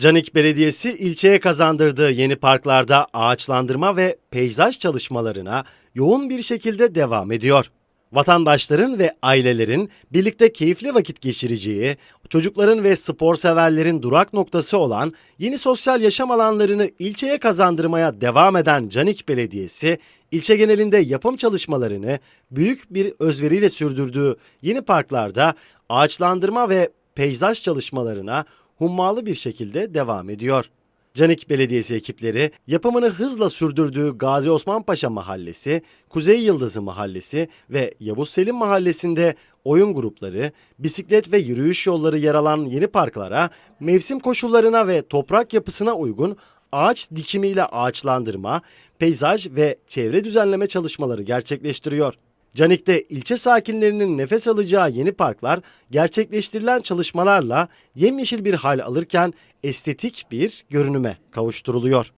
Canik Belediyesi ilçeye kazandırdığı yeni parklarda ağaçlandırma ve peyzaj çalışmalarına yoğun bir şekilde devam ediyor. Vatandaşların ve ailelerin birlikte keyifli vakit geçireceği, çocukların ve spor severlerin durak noktası olan yeni sosyal yaşam alanlarını ilçeye kazandırmaya devam eden Canik Belediyesi, ilçe genelinde yapım çalışmalarını büyük bir özveriyle sürdürdüğü yeni parklarda ağaçlandırma ve peyzaj çalışmalarına hummalı bir şekilde devam ediyor. Canik Belediyesi ekipleri yapımını hızla sürdürdüğü Gazi Osman Paşa Mahallesi, Kuzey Yıldızı Mahallesi ve Yavuz Selim Mahallesi'nde oyun grupları, bisiklet ve yürüyüş yolları yer alan yeni parklara, mevsim koşullarına ve toprak yapısına uygun ağaç dikimiyle ağaçlandırma, peyzaj ve çevre düzenleme çalışmaları gerçekleştiriyor. Canik'te ilçe sakinlerinin nefes alacağı yeni parklar gerçekleştirilen çalışmalarla yemyeşil bir hal alırken estetik bir görünüme kavuşturuluyor.